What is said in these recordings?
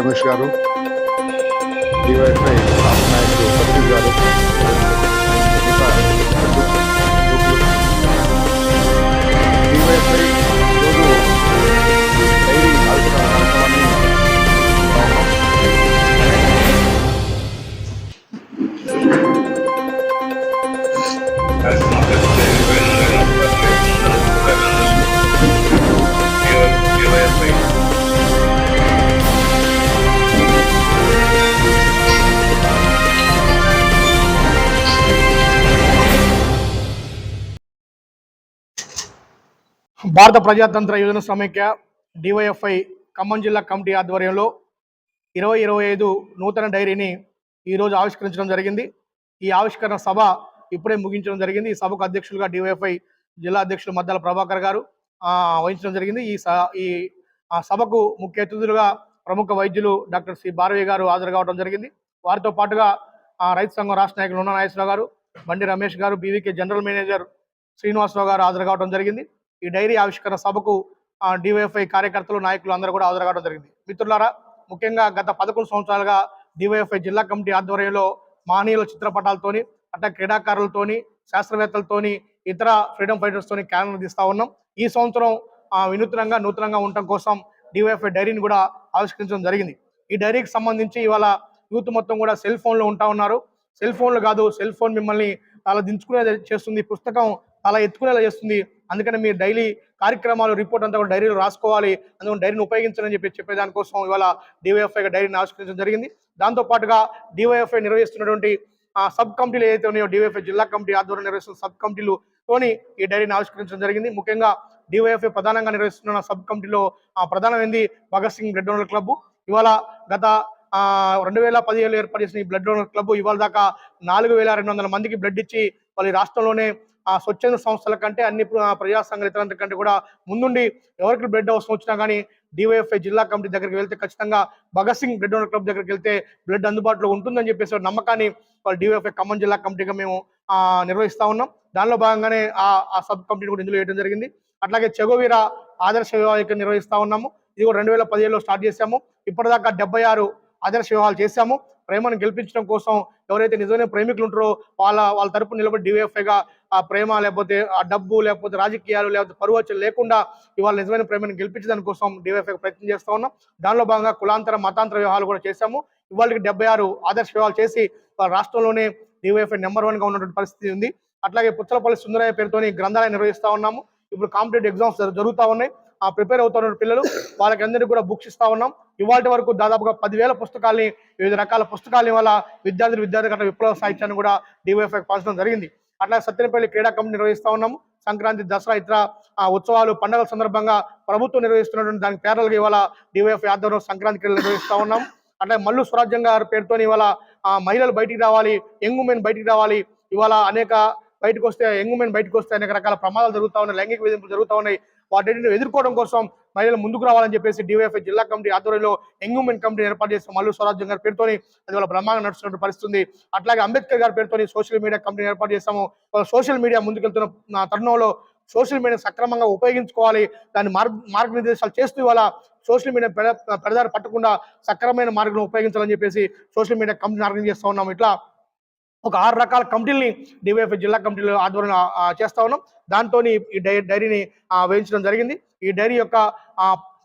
రమేష్ గారు డివైఎఫ్ఐ రాష్ట్ర నాయకుడు సతీష్ భారత ప్రజాతంత్ర యువజన సమైక్య డివైఎఫ్ఐ ఖమ్మం జిల్లా కమిటీ ఆధ్వర్యంలో ఇరవై ఇరవై ఐదు నూతన డైరీని ఈరోజు ఆవిష్కరించడం జరిగింది. ఈ ఆవిష్కరణ సభ ఇప్పుడే ముగించడం జరిగింది. ఈ సభకు అధ్యక్షులుగా డివైఎఫ్ఐ జిల్లా అధ్యక్షులు మద్దాల ప్రభాకర్ గారు వహించడం జరిగింది. ఈ స- ఈ సభకు ముఖ్య అతిథులుగా ప్రముఖ వైద్యులు డాక్టర్ సి భారవి గారు హాజరు కావడం జరిగింది. వారితో పాటుగా రైతు సంఘం రాష్ట్ర నాయకులు ఉన్న నాగేశ్వరరావు గారు బండి రమేష్ గారు బీవీకే జనరల్ మేనేజర్ శ్రీనివాసరావు గారు హాజరు కావడం జరిగింది. ఈ డైరీ ఆవిష్కరణ సభకు డివైఎఫ్ఐ కార్యకర్తలు నాయకులు అందరూ కూడా హాజరుకావడం జరిగింది. మిత్రులారా ముఖ్యంగా గత పదకొండు సంవత్సరాలుగా డివైఎఫ్ఐ జిల్లా కమిటీ ఆధ్వర్యంలో మహనీయుల చిత్రపటాలతోని అట్లా క్రీడాకారులతోని శాస్త్రవేత్తలతోని ఇతర ఫ్రీడమ్ ఫైటర్స్తోని క్యాలెండర్ ఉన్నాం. ఈ సంవత్సరం వినూత్నంగా నూతనంగా ఉండటం కోసం డివైఎఫ్ఐ డైరీని కూడా ఆవిష్కరించడం జరిగింది. ఈ డైరీకి సంబంధించి ఇవాళ యూత్ మొత్తం కూడా సెల్ ఫోన్లో ఉంటా ఉన్నారు. సెల్ ఫోన్లు కాదు సెల్ ఫోన్ మిమ్మల్ని అలా దించుకునేలా చేస్తుంది. పుస్తకం అలా ఎత్తుకునేలా చేస్తుంది. అందుకని మీరు డైలీ కార్యక్రమాలు రిపోర్ట్ అంతా కూడా డైరీలో రాసుకోవాలి. అందుకని డైరీని ఉపయోగించాలని చెప్పి చెప్పేదానికోసం ఇవాళ డివైఎఫ్ఐ డైరీని ఆవిష్కరించడం జరిగింది. దాంతో పాటుగా డివైఎఫ్ఐ నిర్వహిస్తున్నటువంటి సబ్ కమిటీలు ఏదైతే ఉన్నాయో డివైఎఫ్ఐ జిల్లా కమిటీ ఆధ్వర్యంలో నిర్వహిస్తున్న సబ్ కమిటీలు తోని ఈ డైరీని ఆవిష్కరించడం జరిగింది. ముఖ్యంగా డివైఎఫ్ఐ ప్రధానంగా నిర్వహిస్తున్న సబ్ కమిటీలో ప్రధానమైంది Bhagat Singh blood donor club. ఇవాళ గత రెండు వేల పదిహేను ఏర్పాటు చేసిన ఈ బ్లడ్ డోనర్ క్లబ్ ఇవాళ దాకా నాలుగు వేల రెండు వందల మందికి బ్లడ్ ఇచ్చి వాళ్ళ రాష్ట్రంలోనే ఆ స్వచ్ఛంద సంస్థల కంటే అన్ని ప్రజా సంఘాల ఇతరుల కంటే కూడా ముందుండి ఎవరికి బ్లడ్ అవసరం వచ్చినా కానీ డివైఎఫ్ఐ జిల్లా కమిటీ దగ్గరికి వెళ్తే ఖచ్చితంగా Bhagat Singh blood donor club దగ్గరికి వెళ్తే బ్లడ్ అందుబాటులో ఉంటుందని చెప్పేసి ఒక నమ్మకాన్ని వాళ్ళు డివైఎఫ్ఐ ఖమ్మం జిల్లా కమిటీగా మేము నిర్వహిస్తా ఉన్నాం. దానిలో భాగంగానే ఆ ఆ సబ్ కమిటీని కూడా ఇందులో వేయడం జరిగింది. అట్లాగే చెగోవీర ఆదర్శ వివాహిక నిర్వహిస్తా ఉన్నాము. ఇది కూడా రెండు వేల పదిహేడులో స్టార్ట్ చేశాము. ఇప్పటిదాకా డెబ్బై ఆరు ఆదర్శ వివాహాలు చేశాము. ప్రేమను గెలిపించడం కోసం ఎవరైతే నిజమైన ప్రేమికులు ఉంటారో వాళ్ళ వాళ్ళ తరపు నిలబడి డివైఎఫ్ఐగా ఆ ప్రేమ లేకపోతే ఆ డబ్బు లేకపోతే రాజకీయాలు లేకపోతే పరువచ్చలు లేకుండా ఇవాళ నిజమైన ప్రేమను గెలిపించడానికి కోసం డివైఎఫ్ఐ ప్రయత్నం చేస్తా ఉన్నాం. దానిలో భాగంగా కులాంతర మతాంతర వివాహాలు కూడా చేశాము. ఇవాళకి డెబ్బై ఆరు ఆదర్శ వివాహాలు చేసి వాళ్ళ రాష్ట్రంలోనే డివైఎఫ్ఐ నెంబర్ వన్గా ఉన్నటువంటి పరిస్థితి ఉంది. అట్లాగే పుచ్చలపల్లి సుందరయ్య పేరుతోని గ్రంథాలయం నిర్వహిస్తూ ఉన్నాము. ఇప్పుడు కాంపిటేటివ్ ఎగ్జామ్స్ జరుగుతూ ఉన్నాయి. ప్రిపేర్ అవుతున్న పిల్లలు వాళ్ళకి అందరికీ కూడా బుక్స్ ఇస్తా ఉన్నాం. ఇవాళ వరకు దాదాపుగా పదివేల పుస్తకాల్ని వివిధ రకాల పుస్తకాలని వల్ల విద్యార్థులు విద్యార్థుల గట్ల విప్లవ సాహిత్యాన్ని కూడా డివైఎఫ్ఐ పంచడం జరిగింది. అట్లా సత్యనపల్లి క్రీడా కమిటీ నిర్వహిస్తా ఉన్నాము సంక్రాంతి దసరా ఇతర ఆ, ఉత్సవాలు పండుగల సందర్భంగా ప్రభుత్వం నిర్వహిస్తున్నటువంటి దానికి పేర్లకి ఇవాళ డివైఎఫ్ ఆధ్వర్యంలో సంక్రాంతి క్రీడలు నిర్వహిస్తా ఉన్నాం. అట్లా మల్లు స్వరాజ్యం గారి పేరుతో ఇవాళ మహిళలు బయటికి రావాలి యంగ్ ఉమెన్ బయటికి రావాలి. ఇవాళ అనేక బయటకు వస్తే యంగ్ ఉమెన్ బయటకు వస్తే అనేక రకాల ప్రమాదాలు జరుగుతూ ఉన్నాయి లైంగిక వేధింపులు జరుగుతూ ఉన్నాయి. వాటిని ఎదుర్కోవడం కోసం మహిళలు ముందుకు రావాలని చెప్పేసి డివైఎఫ్ఐ జిల్లా కమిటీ ఆధ్వర్యంలో యంగ్ కమిటీ ఏర్పాటు చేసిన మల్లు స్వరాజ్యం గారి పేరుతోని అది వాళ్ళ బ్రహ్మాండంగా నడుస్తున్నట్టు పరిస్థితుంది. అట్లాగే అంబేద్కర్ గారి పేరుతోని సోషల్ మీడియా కంపెనీ ఏర్పాటు చేస్తాము వాళ్ళ సోషల్ మీడియా ముందుకెళ్తున్న నా తరుణంలో సోషల్ మీడియా సక్రమంగా ఉపయోగించుకోవాలి. దాని మార్గ మార్గనిర్దేశాలు చేస్తూ ఇవాళ సోషల్ మీడియా పెడ పెడదారి పట్టకుండా సక్రమైన మార్గం ఉపయోగించాలని చెప్పేసి సోషల్ మీడియా కంపెనీ ఆర్గనైజ్ చేస్తూ ఉన్నాము. ఇట్లా ఒక ఆరు రకాల కమిటీలని డివైఎఫ్ జిల్లా కమిటీలు ఆధ్వర్యంలో చేస్తా ఉన్నాం. దాంతో ఈ డై డైరీని వేయించడం జరిగింది. ఈ డైరీ యొక్క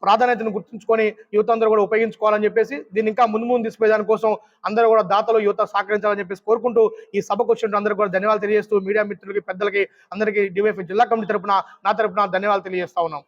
ప్రాధాన్యతను గుర్తుంచుకొని యువత అందరూ కూడా ఉపయోగించుకోవాలని చెప్పేసి దీన్ని ఇంకా ముందు ముందు తీసుకుపోయే దానికోసం అందరూ కూడా దాతలు యువత సహకరించాలని చెప్పేసి కోరుకుంటూ ఈ సభకు వచ్చిన అందరూ కూడా ధన్యవాదాలు తెలియజేస్తూ మీడియా మిత్రులకి పెద్దలకి అందరికీ డివైఎఫ్ జిల్లా కమిటీ తరపున నా తరపున ధన్యవాదాలు తెలియజేస్తా ఉన్నాం.